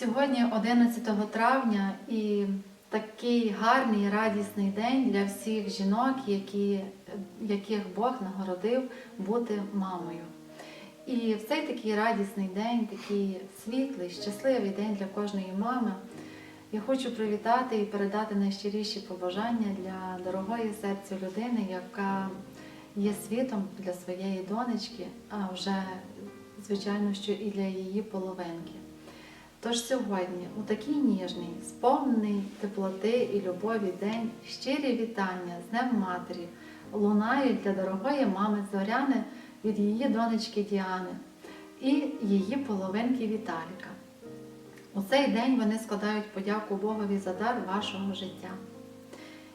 Сьогодні 11 травня і такий гарний радісний день для всіх жінок, які, яких Бог нагородив бути мамою. І в цей такий радісний день, такий світлий, щасливий день для кожної мами. Я хочу привітати і передати найщиріші побажання для дорогої серцю людини, яка є світом для своєї донечки, а вже, звичайно, що і для її половинки. Тож сьогодні, у такий ніжний, сповнений теплоти і любові день, щирі вітання з Днем Матері лунають для дорогої мами Зоряни від її донечки Діани і її половинки Віталіка. У цей день вони складають подяку Богові за дар вашого життя.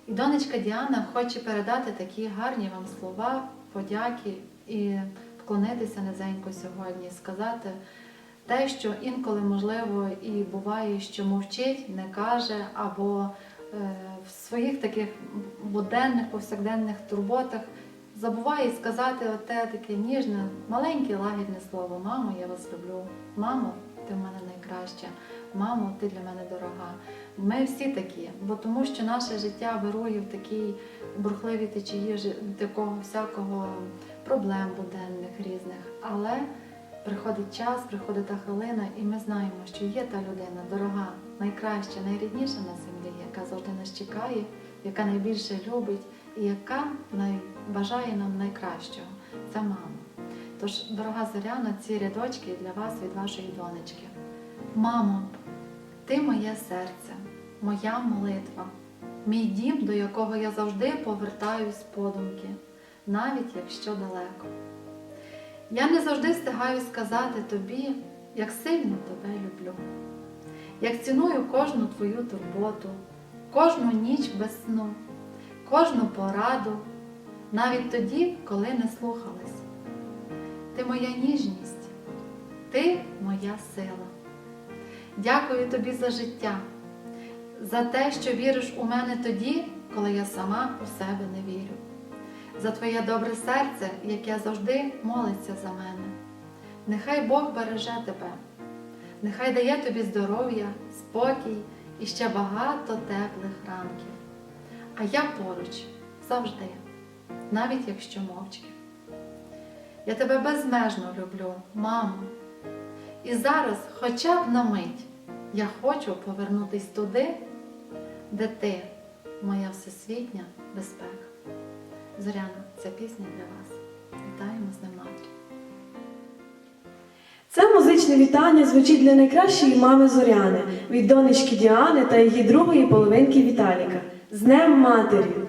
І донечка Діана хоче передати такі гарні вам слова, подяки і вклонитися низенько сьогодні, сказати те, що інколи, можливо, і буває, що мовчить, не каже, або е, в своїх таких буденних, повсякденних турботах забуває сказати оте таке ніжне, маленьке, лагідне слово Мамо, я вас люблю. Мамо, ти в мене найкраща. Мамо, ти для мене дорога. Ми всі такі, бо тому що наше життя вирує в такій бурхливій течії такого всякого проблем буденних різних. Але приходить час, приходить та хвилина, і ми знаємо, що є та людина дорога, найкраща, найрідніша на землі, яка завжди нас чекає, яка найбільше любить і яка бажає нам найкращого. Це мама. Тож, дорога Зоряна, ці рядочки для вас від вашої донечки. Мамо, ти моє серце, моя молитва, мій дім, до якого я завжди повертаюсь подумки, навіть якщо далеко. Я не завжди встигаю сказати тобі, як сильно тебе люблю, як ціную кожну твою турботу, кожну ніч без сну, кожну пораду, навіть тоді, коли не слухалась. Ти моя ніжність, ти моя сила. Дякую тобі за життя, за те, що віриш у мене тоді, коли я сама у себе не вірю, за твоє добре серце, яке завжди молиться за мене. Нехай Бог береже тебе, нехай дає тобі здоров'я, спокій і ще багато теплих ранків. А я поруч завжди, навіть якщо мовчки. Я тебе безмежно люблю, мамо. І зараз, хоча б на мить, я хочу повернутись туди, де ти, моя всесвітня безпека. Зоряна, ця пісня для вас. Вітаємо з Днем Матері. Це музичне вітання звучить для найкращої мами Зоряни від донечки Діани та її другої половинки Віталіка. З Днем Матері!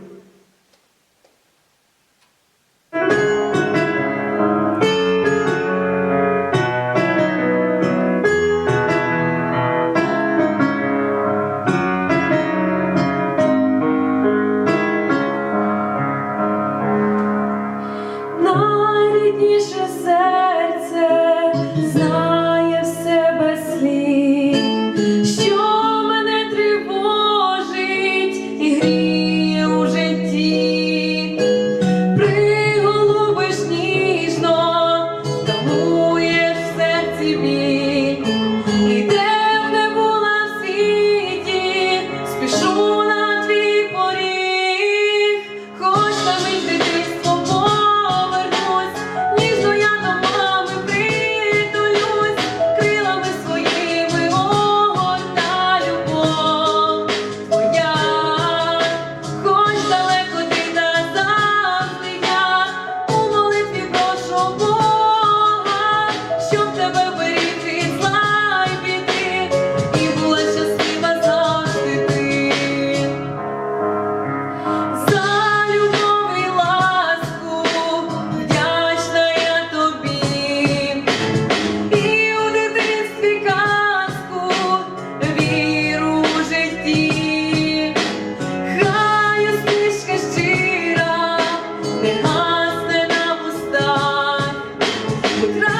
뭐 들어